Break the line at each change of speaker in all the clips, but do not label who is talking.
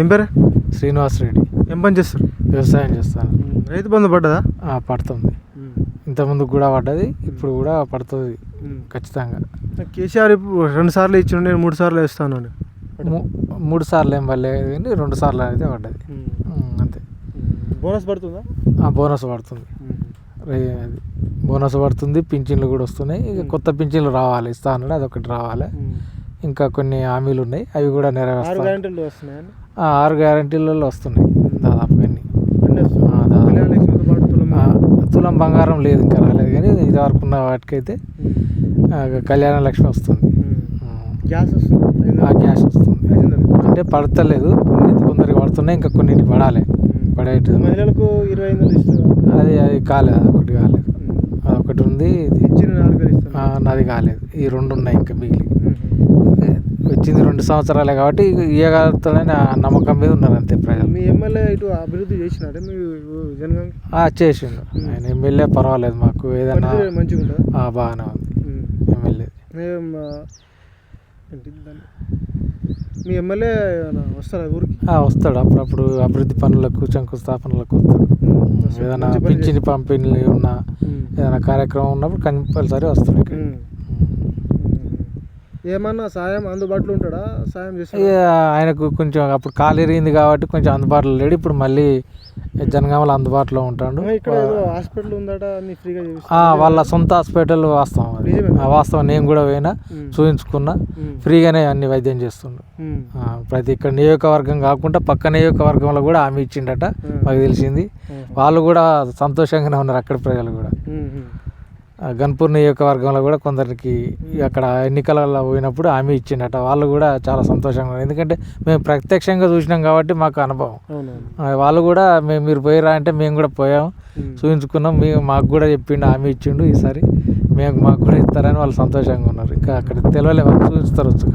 ఏం పేరు?
శ్రీనివాస్ రెడ్డి.
ఏం పని చేస్తారు?
వ్యవసాయం చేస్తాను.
రైతు బంధు పడ్డదా?
పడుతుంది. ఇంతకుముందు కూడా పడ్డది ఇప్పుడు కూడా పడుతుంది ఖచ్చితంగా.
కేసీఆర్ ఇప్పుడు రెండు సార్లు ఇచ్చిన నేను మూడు సార్లు వేస్తాను
మూడు సార్లు ఏం పడలేదు కానీ రెండు సార్లు అయితే పడ్డది. అంతే.
బోనస్ పడుతుందా?
బోనస్ పడుతుంది. అది బోనస్ పడుతుంది పింఛన్లు కూడా వస్తున్నాయి. ఇక కొత్త పింఛన్లు రావాలి ఇస్తా అన్నాడు అదొకటి రావాలి. ఇంకా కొన్ని హామీలు ఉన్నాయి అవి కూడా
ఆరు
ఆరు గ్యారంటీలలో వస్తున్నాయి దాదాపు అన్ని
తులం
బంగారం లేదు ఇంకా రాలేదు కానీ ఇది వరకు ఉన్న వాటికైతే కళ్యాణ లక్ష్మి వస్తుంది.
గ్యాస్ వస్తుంది.
ఆ గ్యాస్ వస్తుంది. అంటే పడతలేదు కొన్ని కొందరికి పడుతున్నాయి ఇంకా కొన్నిటికి పడాలి. పడేటి.
మహిళలకు ఇరవై ఐదు
అది అది కాలేదు అదొకటి కాలేదు అదొకటి ఉంది నాది కాలేదు. ఈ రెండు ఉన్నాయి ఇంకా మిగిలి. వచ్చింది రెండు సంవత్సరాలే కాబట్టి ఇవ్వగలుగుతాడని ఆ నమ్మకం మీద ఉన్నారు అంతే ప్రజలు.
మీ ఎమ్మెల్యే ఇటు అభివృద్ధి చేసినాడే? మీ
చేసిండు. ఆయన ఎమ్మెల్యే పర్వాలేదు మాకు.
పనితీరు మంచిగా
బాగానే ఉంది. ఎమ్మెల్యే?
మీ ఎమ్మెల్యే వస్తారా ఊరికి?
వస్తాడు. అప్పుడప్పుడు అభివృద్ధి పనులకు శంకుస్థాపనలకు వస్తాడు. ఏదైనా పింఛని పంపిణీ ఉన్నా. ఏదైనా కార్యక్రమం ఉన్నప్పుడు కంపల్సరీ వస్తాడు.
ఏమన్నా సాయం అందుబాటులో ఉంటాడా? సాయం చేస్తాడా
ఆయనకు కొంచెం అప్పుడు కాలు ఎరిగింది కాబట్టి కొంచెం అందుబాటులో లేడు. ఇప్పుడు మళ్ళీ జనగామలో అందుబాటులో ఉంటాడు.
ఇక్కడ హాస్పిటల్ ఉందట ఫ్రీగా చేపిస్తారు
వాళ్ళ సొంత హాస్పిటల్ వాస్తవం అది. వాస్తవం నేను కూడా పోయినా. చూపించుకున్నా. ఫ్రీగానే అన్ని వైద్యం చేస్తుండు. ప్రతి ఇక్కడ నియోజకవర్గం కాకుండా పక్క నియోజకవర్గంలో కూడా హామీ ఇచ్చిండట. మాకు తెలిసింది. వాళ్ళు కూడా సంతోషంగానే ఉన్నారు అక్కడ ప్రజలు కూడా. గన్పూర్ నియోజకవర్గంలో కూడా కొందరికి అక్కడ ఎన్నికలలో పోయినప్పుడు హామీ ఇచ్చిండట. వాళ్ళు కూడా చాలా సంతోషంగా ఉన్నారు. ఎందుకంటే మేము ప్రత్యక్షంగా చూసినాం కాబట్టి మాకు అనుభవం. వాళ్ళు కూడా మేము మీరు పోయిరా అంటే మేము కూడా పోయాం. చూపించుకున్నాం మేము మాకు కూడా చెప్పిండు హామీ ఇచ్చిండు ఈసారి. మేము మాకు కూడా ఇస్తారని వాళ్ళు సంతోషంగా ఉన్నారు. ఇంకా అక్కడ తెలియలే వాళ్ళు చూపిస్తారు వచ్చు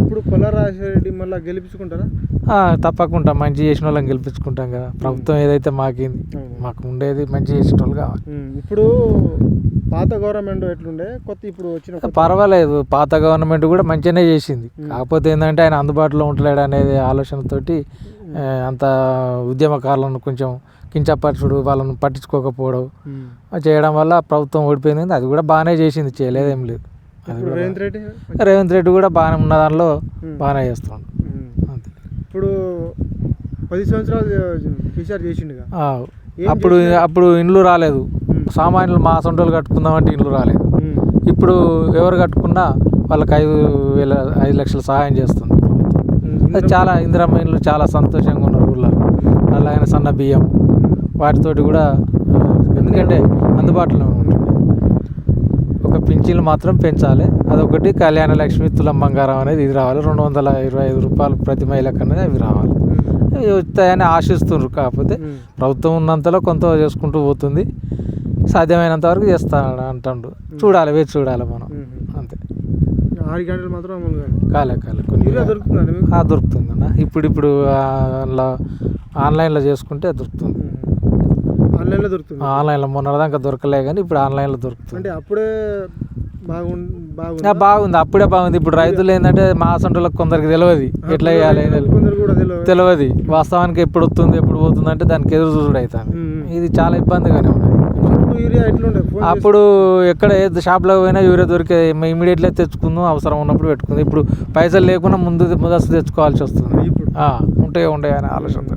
ఇప్పుడు కొల్లారాజరెడ్డి మళ్ళీ గెలిపించుకుంటారా?
తప్పకుండా మంచి చేసిన వాళ్ళని గెలిపించుకుంటాం కదా. ప్రభుత్వం ఏదైతే మాకింది. మాకు ఉండేది మంచి చేసిన వాళ్ళు కావాలి.
ఇప్పుడు పాత గవర్నమెంట్ ఎట్లుండే? కొత్త ఇప్పుడు వచ్చిన
పర్వాలేదు పాత గవర్నమెంట్ కూడా మంచిగానే చేసింది. కాకపోతే ఏంటంటే ఆయన అందుబాటులో ఉంటలేడు అనేది ఆలోచనతోటి అంత ఉద్యమకారులను కొంచెం కించపరచుడు వాళ్ళను పట్టించుకోకపోవడం చేయడం వల్ల ప్రభుత్వం ఓడిపోయింది. అది కూడా బాగానే చేసింది చేయలేదేం లేదు.
రేవంత్ రెడ్డి?
రేవంత్ రెడ్డి కూడా బాగానే ఉన్న దానిలో. బాగానే చేస్తున్నాడు
ఇప్పుడు పది సంవత్సరాలు కేసీఆర్ చేసిండుగా
అప్పుడు? అప్పుడు ఇండ్లు రాలేదు. సామాన్యులు మా సొంటలు కట్టుకుందామంటే ఇండ్లు రాలేదు. ఇప్పుడు ఎవరు కట్టుకున్నా వాళ్ళకి ఐదు వేల ఐదు లక్షల సహాయం చేస్తుంది. అది చాలా ఇందిరమ్మ ఇండ్లు చాలా సంతోషంగా ఉన్నారు ఊళ్ళో అలాగే సన్న బియ్యం వాటితోటి కూడా ఎందుకంటే అందుబాటులో ఉంటుంది ఒక పింఛన్లు మాత్రం పెంచాలి. అదొకటి కళ్యాణ లక్ష్మి తులం బంగారం అనేది ఇది రావాలి. రెండు వందల ఇరవై ఐదు రూపాయలు ప్రతి మహిళకు అనేది అవి రావాలి. అవి వస్తాయని ఆశిస్తున్నారు కాకపోతే. ప్రభుత్వం ఉన్నంతలో కొంత చేసుకుంటూ పోతుంది. సాధ్యమైనంత వరకు చేస్తాడు అంటాడు. చూడాలి వేచి చూడాలి మనం. అంతే.
ఆరు గంటలు మాత్రం
కాలే కాలే. కొన్ని దొరుకుతుంది ఇప్పుడు ఇప్పుడు ఆన్లైన్లో చేసుకుంటే దొరుకుతుంది.
ఆన్లైన్లో దొరుకుతుంది.
ఆన్లైన్లో మొన్నదాకా దొరకలే కానీ ఇప్పుడు ఆన్లైన్లో దొరుకుతుంది.
అంటే అప్పుడే బాగుంది?
బాగుంది. అప్పుడే బాగుంది. ఇప్పుడు రైతులు ఏంటంటే మా సొంటలకు కొందరికి తెలియదు ఎట్లా చేయాలి
తెలియదు
వాస్తవానికి ఎప్పుడు వస్తుంది ఎప్పుడు పోతుంది అంటే దానికి ఎదురు చూసుడు అవుతుంది. ఇది చాలా ఇబ్బందిగానే
చేసి-
అప్పుడు ఎక్కడ ఏ షాప్లో పోయినా యూరియా దొరికే ఇమీడియట్లీ తెచ్చుకుందాం అవసరం ఉన్నప్పుడు పెట్టుకుందాం. ఇప్పుడు పైసలు లేకుండా ముందు ముందస్తు తెచ్చుకోవాల్సి వస్తుంది. ఉంటాయి ఉంటాయి అనే ఆలోచనతో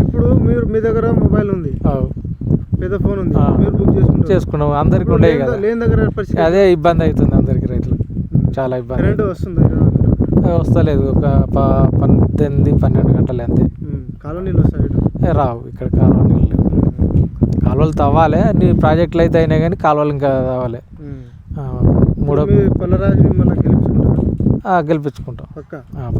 ఇప్పుడు మీరు మీ దగ్గర మొబైల్ ఉంది. పెద్ద ఫోన్ ఉంది. మీరు బుక్ చేసుకుంటారు.
చేసుకున్నాం. అందరికి ఉండేవి కదా.
లేని దగ్గర పరిస్థితి
అదే ఇబ్బంది అవుతుంది అందరికి రైతులకు చాలా ఇబ్బంది
కరెంట్ వస్తుంది
వస్తలేదు. ఒక ప- పద్దెనిమిది పన్నెండు గంటలు అంతే.
ఉమ్. కాలనీలు వస్తాయి ఇటు.
ఏ, రావు. ఇక్కడ కాలువ నీళ్ళు లేవు. కాలువలు తవ్వాలి. అన్ని ప్రాజెక్టులు అయితే అయినాయి కానీ కాలువలు ఇంకా తవ్వాలి.
ఉమ్.
ఆ, మూడో
మీ పల్లరాజు మళ్ళీ గెలుచుకుంటారు
ఆ, గెలిపించుకుంటాం.
పక్క?
ఆ,